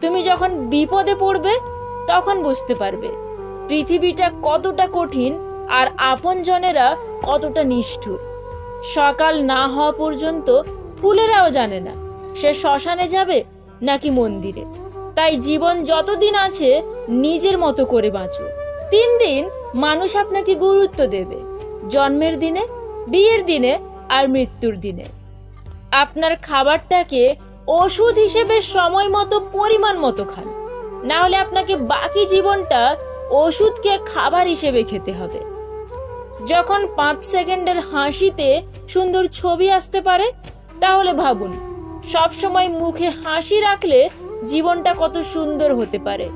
তুমি যখন বিপদে পড়বে, তখন বুঝতে পারবে পৃথিবীটা কতটা কঠিন আর আপনজনেরা কতটা নিষ্ঠুর। সকাল না হওয়া পর্যন্ত ফুলেরাও জানে না সে শ্মশানে যাবে নাকি মন্দিরে। তাই জীবন যতদিন আছে, নিজের মতো করে বাঁচো। তিন দিন মানুষ আপনাকে গুরুত্ব দেবে, জন্মের দিনে, বিয়ের দিনে আর মৃত্যুর দিনে। আপনার খাবারটাকে ওষুধ হিসেবে সময় মতো, পরিমাণ মতো খান। না হলে আপনাকে বাকি জীবনটা ওষুধকে খাবার হিসেবে খেতে হবে। যখন পাঁচ সেকেন্ডের হাসিতে সুন্দর ছবি আসতে পারে, তাহলে ভাবুন, সবসময় মুখে হাসি রাখলে জীবনটা কত সুন্দর হতে পারে।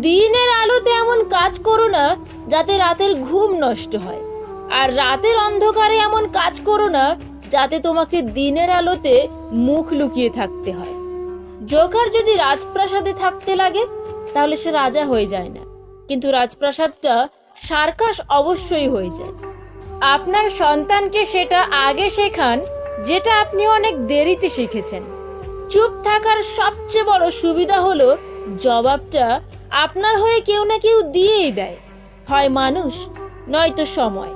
দিনের আলোতে এমন কাজ করো না যাতে রাতের ঘুম নষ্ট হয়। আর রাতের অন্ধকারে এমন কাজ করো না যাতে তোমাকে দিনের আলোতে মুখ লুকিয়ে থাকতে হয়। জোকার যদি রাজপ্রাসাদে থাকতে লাগে, তাহলে সে রাজা হয়ে যায় না। কিন্তু রাজপ্রাসাদটা সার্কাস অবশ্যই হয়ে যায়। আপনার সন্তানকে সেটা আগে শেখান, যেটা আপনি অনেক দেরিতে শিখেছেন। চুপ থাকার সবচেয়ে বড় সুবিধা হলো, জবাবটা আপনার হয়ে কেউ না কেউ দিয়েই দেয়। হয় মানুষ, নয়তো সময়।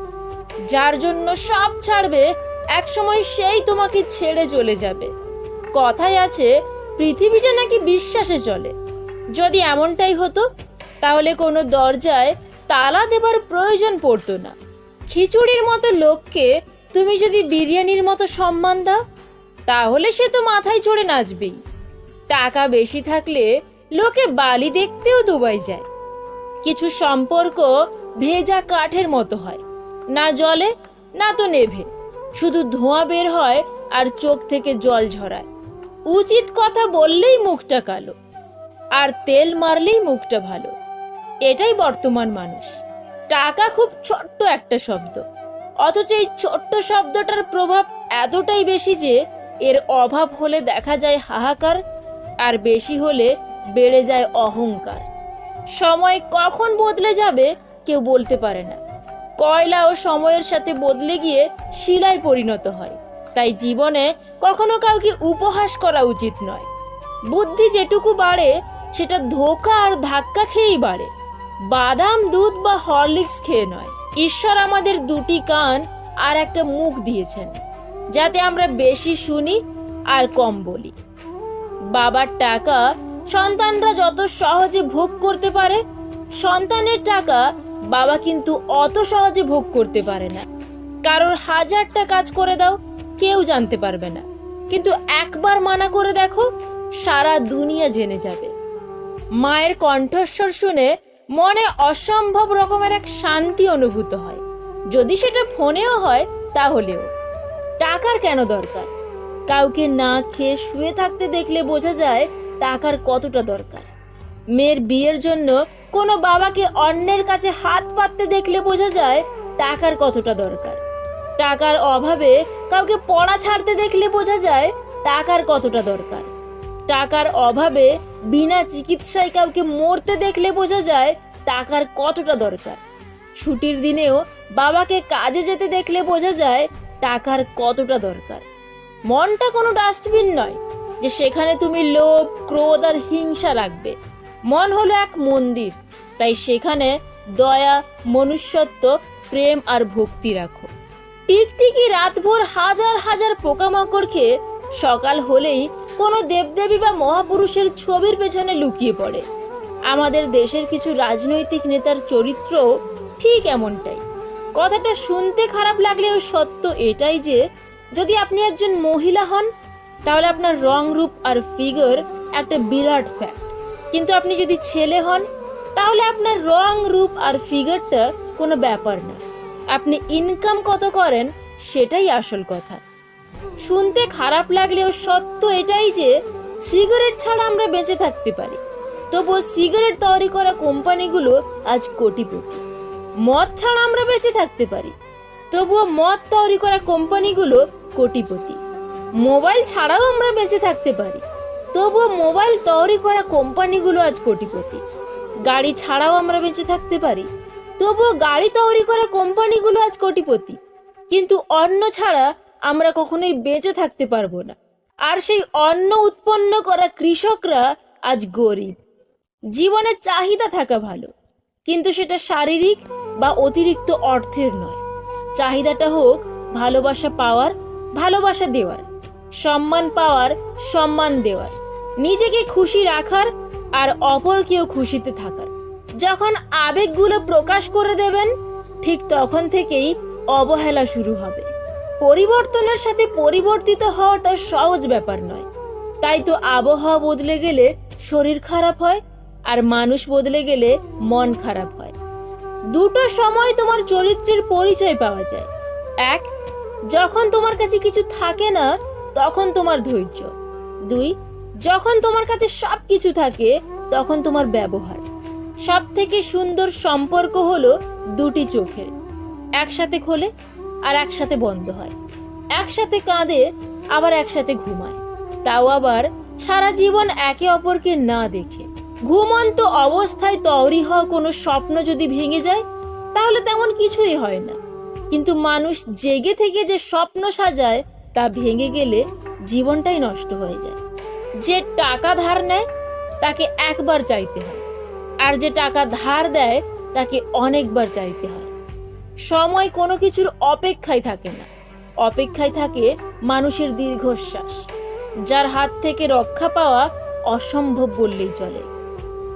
যার জন্য সব ছাড়বে একসময় সেই তোমাকে ছেড়ে চলে যাবে। কথায় আছে, পৃথিবীটা নাকি বিশ্বাসে চলে। যদি এমনটাই হতো, তাহলে কোনো দরজায় তালা দেবার প্রয়োজন পড়তো না। খিচুড়ির মতো লোককে তুমি যদি বিরিয়ানির মতো সম্মান দাও, তাহলে সে তো মাথায় চড়ে নাচবেই। টাকা বেশি থাকলে লোকে বালি দেখতেও দুবাই যায়। কিছু সম্পর্ক ভেজা কাঠের মতো হয়, না জলে, না তো নেভে। শুধু ধোঁয়া বের হয় আর চোখ থেকে জল ঝরায়। উচিত কথা বললেই মুখটা কালো, আর তেল মারলেই মুখটা ভালো। এটাই বর্তমান মানুষ। টাকা খুব ছোট্ট একটা শব্দ। অথচ এই ছোট্ট শব্দটার প্রভাব এতটাই বেশি যে এর অভাব হলে দেখা যায় হাহাকার, আর বেশি হলে বেড়ে যায় অহংকার। সময় কখন বদলে যাবে কেউ বলতে পারে না। কয়লাও সময়ের সাথে বদলে গিয়ে শিলায় পরিণত হয়। তাই জীবনে কখনো কাউকে উপহাস করা উচিত নয়। বুদ্ধি যেটুকু বাড়ে, সেটা ধোকা আর ধাক্কা খেয়েই বাড়ে। বাদাম, দুধ বা হরলিক্স খেয়ে নয়। ঈশ্বর আমাদের দুটি কান আর একটা মুখ দিয়েছেন, যাতে আমরা বেশি শুনি আর কম বলি। বাবার টাকা সন্তানরা যত সহজে ভোগ করতে পারে, সন্তানের টাকা বাবা কিন্তু অত সহজে ভোগ করতে পারে না। কারোর হাজারটা কাজ করে দাও, কেউ জানতে পারবে না। কিন্তু একবার মানা করে দেখো, সারা দুনিয়া জেনে যাবে। মায়ের কণ্ঠস্বর শুনে মনে অসম্ভব রকমের এক শান্তি অনুভূত হয়। যদি সেটা ফোনেও হয়, তাহলেও। টাকার কেন দরকার? কাউকে না খেয়ে শুয়ে থাকতে দেখলে বোঝা যায়, টাকার কতটা দরকার। মেয়ের বিয়ের জন্য কোনো বাবাকে অন্যের কাছে হাত পাততে দেখলে বোঝা যায় টাকার কতটা দরকার। টাকার অভাবে কাউকে পড়া ছাড়তে দেখলে বোঝা যায় টাকার কতটা দরকার। টাকার অভাবে বিনা চিকিৎসায় কাউকে মরতে দেখলে বোঝা যায় টাকার কতটা দরকার। ছুটির দিনেও বাবাকে কাজে যেতে দেখলে বোঝা যায় টাকার কতটা দরকার। মনটা কোনো ডাস্টবিন নয় যে সেখানে তুমি লোভ, ক্রোধ আর হিংসা রাখবে। মন হলো এক মন্দির। তাই সেখানে দয়া, মনুষ্যত্ব, প্রেম আর ভক্তি রাখো। টিকটিকি রাতভর হাজার হাজার পোকামাকড় খেয়ে সকাল হলেই কোনো দেবদেবী বা মহাপুরুষের ছবির পেছনে লুকিয়ে পড়ে। আমাদের দেশের কিছু রাজনৈতিক নেতার চরিত্র ঠিক এমনটাই। কথাটা শুনতে খারাপ লাগলেও সত্য এটাই যে, যদি আপনি একজন মহিলা হন, তাহলে আপনার রং রূপ আর ফিগার একটা বিরাট ফ্যাক্ট কিন্তু আপনি যদি ছেলে হন, তাহলে আপনার রং, রূপ আর ফিগারটা কোনো ব্যাপার না। আপনি ইনকাম কত করেন, সেটাই আসল কথা। শুনতে খারাপ লাগলেও সত্য এটাই যে, সিগারেট ছাড়া আমরা বেঁচে থাকতে পারি। তবুও সিগারেট তৈরি করা কোম্পানিগুলো আজ কোটিপতি। মদ ছাড়া আমরা বেঁচে থাকতে পারি। তবুও মদ তৈরি করা কোম্পানিগুলো কোটিপতি। মোবাইল ছাড়াও আমরা বেঁচে থাকতে পারি। তবুও মোবাইল তৈরি করা কোম্পানিগুলো আজ কোটিপতি। গাড়ি ছাড়াও আমরা বেঁচে থাকতে পারি। তবুও গাড়ি তৈরি করা কোম্পানিগুলো আজ কোটিপতি। কিন্তু অন্ন ছাড়া আমরা কখনোই বেঁচে থাকতে পারব না। আর সেই অন্ন উৎপন্ন করা কৃষকরা আজ গরিব। জীবনে চাহিদা থাকা ভালো। কিন্তু সেটা শারীরিক বা অতিরিক্ত অর্থের নয়। চাহিদাটা হোক ভালোবাসা পাওয়ার, ভালোবাসা দেওয়ার। সম্মান পাওয়ার, সম্মান দেওয়ার। নিজেকে খুশি রাখার আর অপরকেও খুশিতে থাকার। যখন আবেগগুলো প্রকাশ করে দেবেন, ঠিক তখন থেকেই অবহেলা শুরু হবে। পরিবর্তনের সাথে পরিবর্তিত হওয়াটা সহজ ব্যাপার নয়। তাই তো আবহাওয়া বদলে গেলে শরীর খারাপ হয় আর মানুষ বদলে গেলে মন খারাপ হয়। দুটো সময় তোমার চরিত্রের পরিচয় পাওয়া যায়। এক, যখন তোমার কাছে কিছু থাকে না, তখন তোমার ধৈর্য। দুই যখন তোমার কাছে সব কিছু থাকে, তখন তোমার ব্যবহার। সব থেকে সুন্দর সম্পর্ক হলো দুটি চোখের। একসাথে খোলে আর একসাথে বন্ধ হয়। একসাথে কাঁদে, আবার একসাথে ঘুমায়। তাও আবার সারা জীবন একে অপরকে না দেখে। ঘুমন্ত অবস্থায় তৈরি হওয়া কোনো স্বপ্ন যদি ভেঙে যায়, তাহলে তেমন কিছুই হয় না। কিন্তু মানুষ জেগে থেকে যে স্বপ্ন সাজায়, তা ভেঙে গেলে জীবনটাই নষ্ট হয়ে যায়। যে টাকা ধার নেয়, তাকে একবার চাইতে হয়। আর যে টাকা ধার দেয়, তাকে অনেকবার চাইতে হয়। সময় কোনো কিছুর অপেক্ষায় থাকে না। অপেক্ষায় থাকে মানুষের দীর্ঘশ্বাস, যার হাত থেকে রক্ষা পাওয়া অসম্ভব বললেই চলে।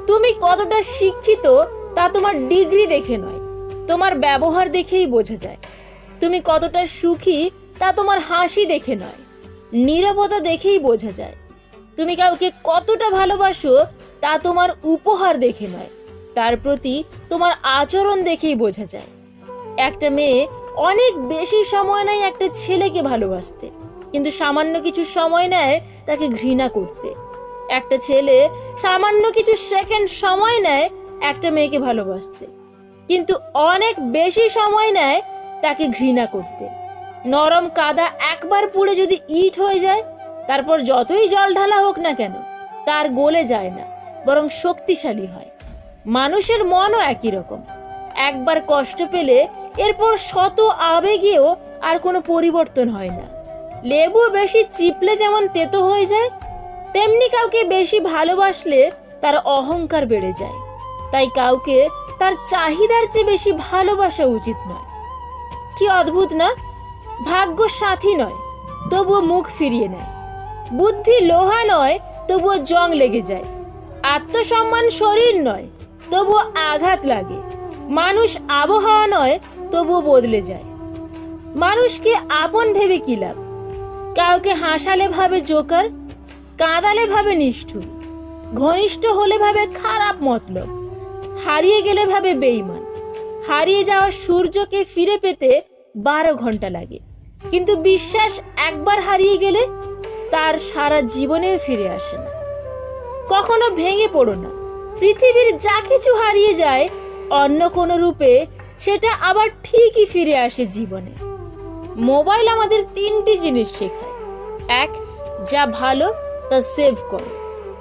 তুমি কতটা শিক্ষিত, তা তোমার ডিগ্রি দেখে নয়, তোমার ব্যবহার দেখেই বোঝা যায়। তুমি কতটা সুখী, তা তোমার হাসি দেখে নয়, নীরবতা দেখেই বোঝা যায়। তুমি কাউকে কতটা ভালোবাসো তা তোমার উপহার দেখে নয়। তার প্রতি তোমার আচরণ দেখেই বোঝা যায়। একটা মেয়ে অনেক বেশি সময় নেয় একটা ছেলেকে ভালোবাসতে, কিন্তু সামান্য কিছু সময় নেয় তাকে ঘৃণা করতে। একটা ছেলে সামান্য কিছু সেকেন্ড সময় নেয় একটা মেয়েকে ভালোবাসতে, কিন্তু অনেক বেশি সময় নেয় তাকে ঘৃণা করতে। নরম কাদা একবার পুড়ে যদি ইট হয়ে যায় তারপর যতই জল ঢালা হোক না কেন, তার গলে যায় না, বরং শক্তিশালী হয়। মানুষের মনও একই রকম। একবার কষ্ট পেলে এরপর শত আবেগেও আর কোনো পরিবর্তন হয় না। লেবু বেশি চিপলে যেমন তেতো হয়ে যায়, তেমনি কাউকে বেশি ভালোবাসলে তার অহংকার বেড়ে যায়। তাই কাউকে তার চাহিদার চেয়ে বেশি ভালোবাসা উচিত নয়। কি অদ্ভুত না? ভাগ্য সাথী নয়, তবুও মুখ ফিরিয়ে নেয়। বুদ্ধি লোহা নয়, তবুও জং লেগে যায়। আত্মসম্মান শরীর নয়, তবুও আঘাত লাগে। মানুষ আবহাওয়া নয়, তবুও বদলে যায়। মানুষকে আপন ভেবে কি লাভ? কাউকে হাসালে ভাবে জোকার, কাঁদালে ভাবে নিষ্ঠুর। ঘনিষ্ঠ হলে ভাবে খারাপ মতলব। হারিয়ে গেলে ভাবে বেইমান হারিয়ে যাওয়া সূর্যকে ফিরে পেতে বারো ঘণ্টা লাগে। কিন্তু বিশ্বাস একবার হারিয়ে গেলে তার সারা জীবনেও ফিরে আসে না। কখনো ভেঙে পড়ো না। পৃথিবীর যা কিছু হারিয়ে যায়, অন্য কোনো রূপে সেটা আবার ঠিকই ফিরে আসে জীবনে। মোবাইল আমাদের তিনটি জিনিস শেখায়। এক, যা ভালো, তা সেভ করো।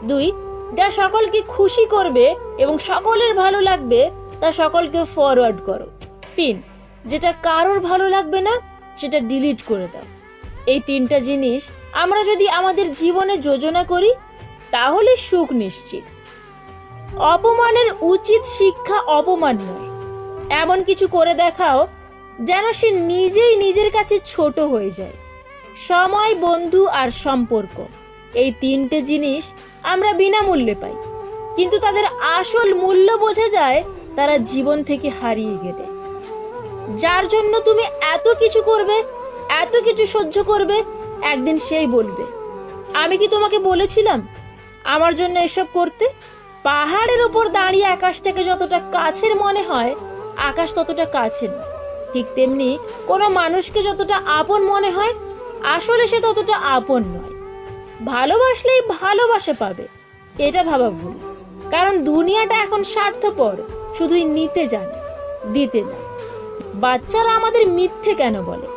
দুই, যা সকলকে খুশি করবে এবং সকলের ভালো লাগবে, তা সকলকে ফরওয়ার্ড করো। তিন, যেটা কারোর ভালো লাগবে না, সেটা ডিলিট করে দাও। এই তিনটা জিনিস আমরা যদি আমাদের জীবনে যোজনা করি, তাহলে সুখ নিশ্চিত। অপমানের উচিত শিক্ষা অপমান নয়। এমন কিছু করে দেখাও, যেন সে নিজেই নিজের কাছে ছোট হয়ে যায়। সময়, বন্ধু আর সম্পর্ক, এই তিনটে জিনিস আমরা বিনামূল্যে পাই। কিন্তু তাদের আসল মূল্য বোঝা যায় তারা জীবন থেকে হারিয়ে গেলে। যার জন্য তুমি এত কিছু করবে, এত কিছু সহ্য করবে একদিন সেই বলবে। আমি কি তোমাকে বলেছিলাম? আমার জন্য এসব করতে? পাহাড়ের উপর দাঁড়িয়ে আকাশটাকে যতটা কাছের মনে হয়, আকাশ ততটা কাছে নয়। ঠিক তেমনি কোনো মানুষকে যতটা আপন মনে হয়, আসলে সে ততটা আপন নয়। ভালোবাসলেই ভালোবাসা পাবে, এটা ভাবা ভুল। কারণ দুনিয়াটা এখন স্বার্থপর, শুধুই নিতে জানে, দিতে না। বাচ্চারা আমাদের মিথ্যে কেন বলে?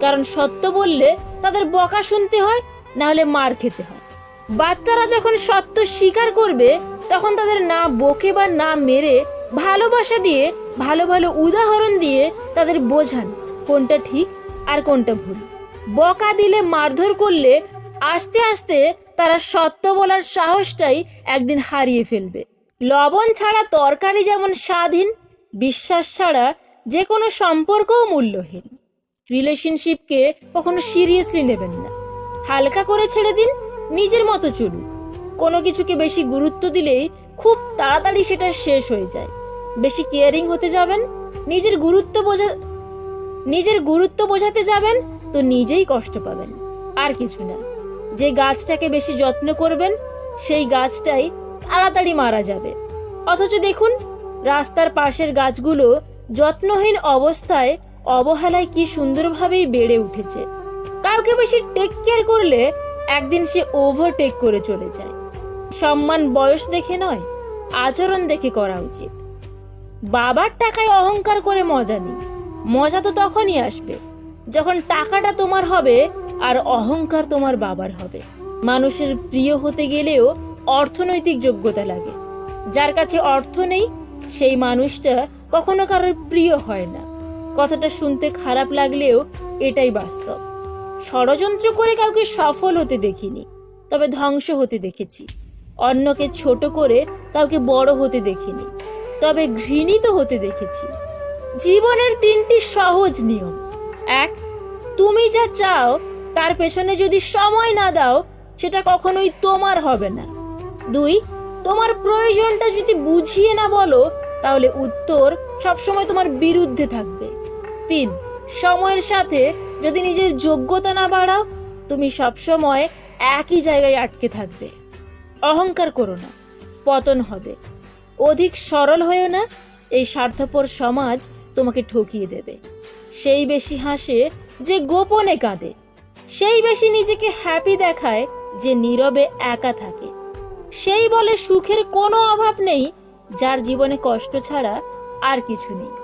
কারণ সত্য বললে তাদের বকা শুনতে হয় না হলে মার খেতে হয়। বাচ্চারা যখন সত্য স্বীকার করবে, তখন তাদের না বকে বা না মেরে ভালোবাসা দিয়ে, ভালো ভালো উদাহরণ দিয়ে তাদের বোঝান কোনটা ঠিক আর কোনটা ভুল। বকা দিলে মারধর করলে আস্তে আস্তে তারা সত্য বলার সাহসটাই একদিন হারিয়ে ফেলবে। লবণ ছাড়া তরকারি যেমন স্বাধীন, বিশ্বাস ছাড়া যে কোনো সম্পর্কও মূল্যহীন। রিলেশনশিপকে কখনো সিরিয়াসলি নেবেন না। হালকা করে ছেড়ে দিন, নিজের মতো চলুক। কোনো কিছুকে বেশি গুরুত্ব দিলেই খুব তাড়াতাড়ি সেটা শেষ হয়ে যায়। বেশি কেয়ারিং হতে যাবেন, নিজের গুরুত্ব বোঝা, নিজের গুরুত্ব বোঝাতে যাবেন, তো নিজেই কষ্ট পাবেন। আর কিছু না, যে গাছটাকে বেশি যত্ন করবেন, সেই গাছটাই তাড়াতাড়ি মারা যাবে। অথচ দেখুন, রাস্তার পাশের গাছগুলো যত্নহীন অবস্থায় অবহেলায় কি সুন্দরভাবেই বেড়ে উঠেছে। কাউকে বেশি টেক কেয়ার করলে একদিন সে ওভারটেক করে চলে যায়। সম্মান বয়স দেখে নয়, আচরণ দেখে করা উচিত। বাবার টাকায় অহংকার করে মজা নেই। মজা তো তখনই আসবে যখন টাকাটা তোমার হবে আর অহংকার তোমার বাবার হবে। মানুষের প্রিয় হতে গেলেও অর্থনৈতিক যোগ্যতা লাগে। যার কাছে অর্থ নেই, সেই মানুষটা কখনো কারোর প্রিয় হয় না। কথাটা শুনতে খারাপ লাগলেও এটাই বাস্তব। ষড়যন্ত্র করে কাউকে সফল হতে দেখিনি, তবে ধ্বংস হতে দেখেছি। অন্যকে ছোট করে কাউকে বড় হতে দেখিনি, তবে ঘৃণিত হতে দেখেছি। জীবনের তিনটি সহজ নিয়ম। এক, তুমি যা চাও, তার পেছনে যদি সময় না দাও, সেটা কখনোই তোমার হবে না। দুই, তোমার প্রয়োজনটা যদি বুঝিয়ে না বলো, তাহলে উত্তর সবসময় তোমার বিরুদ্ধে থাকবে। তিন, সময়ের সাথে যদি নিজের যোগ্যতা না বাড়াও, তুমি সবসময় একই জায়গায় আটকে থাকবে। অহংকার করো না, পতন হবে। অধিক সরল হয়েও না, এই স্বার্থপর সমাজ তোমাকে ঠকিয়ে দেবে। সেই বেশি হাসে যে গোপনে কাঁদে, সেই বেশি নিজেকে হ্যাপি দেখায় যে নীরবে একা থাকে। সেই বলে সুখের কোনো অভাব নেই, যার জীবনে কষ্ট ছাড়া আর কিছু নেই।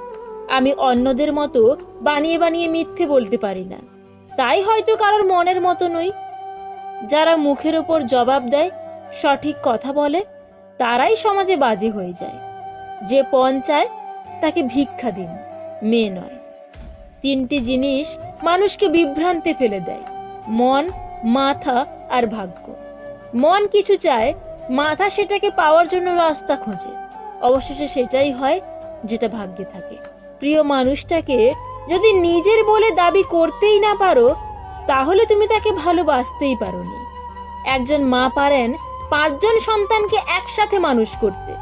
আমি অন্যদের মতো বানিয়ে বানিয়ে মিথ্যে বলতে পারি না। তাই হয়তো কারোর মনের মতো নই। যারা মুখের ওপর জবাব দেয়, সঠিক কথা বলে, তারাই সমাজে বাজে হয়ে যায়। যে পণ চায়, তাকে ভিক্ষা দিন, মেয়ে নয়। তিনটি জিনিস মানুষকে বিভ্রান্তে ফেলে দেয়, মন, মাথা আর ভাগ্য। মন কিছু চায়, মাথা সেটাকে পাওয়ার জন্য রাস্তা খোঁজে। অবশেষে সেটাই হয়, যেটা ভাগ্যে থাকে। প্রিয় মানুষটাকে যদি নিজের বলে দাবি করতেই না পারো, তাহলে তুমি তাকে ভালোবাসতেই পারোনি। একজন মা পারেন পাঁচজন সন্তানকে একসাথে মানুষ করতে,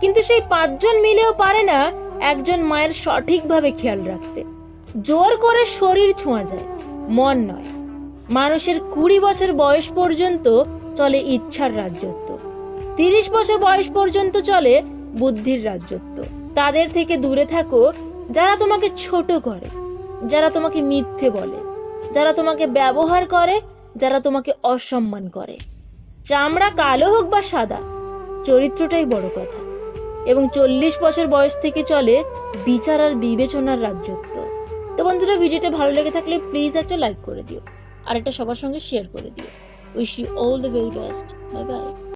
কিন্তু সেই পাঁচজন মিলেও পারে না একজন মায়ের সঠিকভাবে খেয়াল রাখতে। জোর করে শরীর ছোঁয়া যায়, মন নয়। মানুষের কুড়ি বছর বয়স পর্যন্ত চলে ইচ্ছার রাজ্যত্ব তিরিশ বছর বয়স পর্যন্ত চলে বুদ্ধির রাজ্যত্ব তাদের থেকে দূরে থাকো যারা তোমাকে ছোট করে, যারা তোমাকে মিথ্যে বলে, যারা তোমাকে ব্যবহার করে, যারা তোমাকে অসম্মান করে। চামড়া কালো হোক বা সাদা, চরিত্রটাই বড় কথা। এবং চল্লিশ বছর বয়স থেকে চলে বিচার আর বিবেচনার রাজ্যত্ব তো বন্ধুরা, ভিডিওটা ভালো লেগে থাকলে প্লিজ একটা লাইক করে দিও। আর একটা সবার সঙ্গে শেয়ার করে দিও। Wish you all the very best bye bye